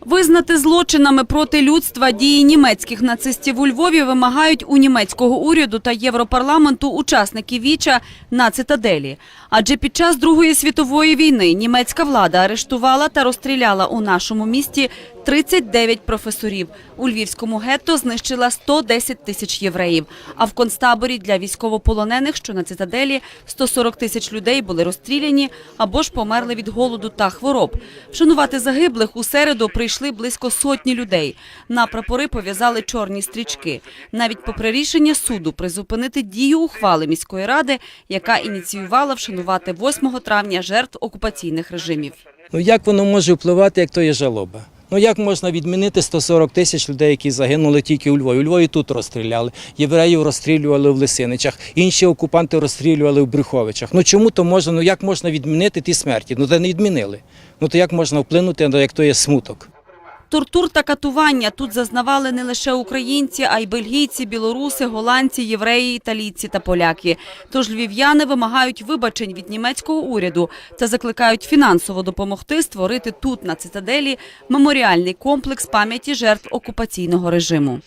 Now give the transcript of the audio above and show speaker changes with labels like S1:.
S1: Визнати злочинами проти людства дії німецьких нацистів у Львові вимагають у німецького уряду та Європарламенту учасники Віча на цитаделі. Адже під час Другої світової війни німецька влада арештувала та розстріляла у нашому місті 39 професорів. У львівському гетто знищила 110 тисяч євреїв. А в концтаборі для військовополонених, що на цитаделі, 140 тисяч людей були розстріляні або ж померли від голоду та хвороб. Вшанувати загиблих у середу прийшли близько сотні людей. На прапори пов'язали чорні стрічки. Навіть попри рішення суду призупинити дію ухвали міської ради, яка ініціювала вшанувати 8 травня жертв окупаційних режимів.
S2: Ну як воно може впливати, як то є жалоба? Ну як можна відмінити 140 тисяч людей, які загинули тільки у Львові? У Львові тут розстріляли, євреїв розстрілювали в Лисиничах, інші окупанти розстрілювали в Брюховичах. Ну чому то можна? Ну як можна відмінити ті смерті? Ну де не відмінили. Ну то як можна вплинути, на як то є смуток?
S1: Тортур та катування тут зазнавали не лише українці, а й бельгійці, білоруси, голландці, євреї, італійці та поляки. Тож львів'яни вимагають вибачень від німецького уряду та закликають фінансово допомогти створити тут, на цитаделі, меморіальний комплекс пам'яті жертв окупаційного режиму.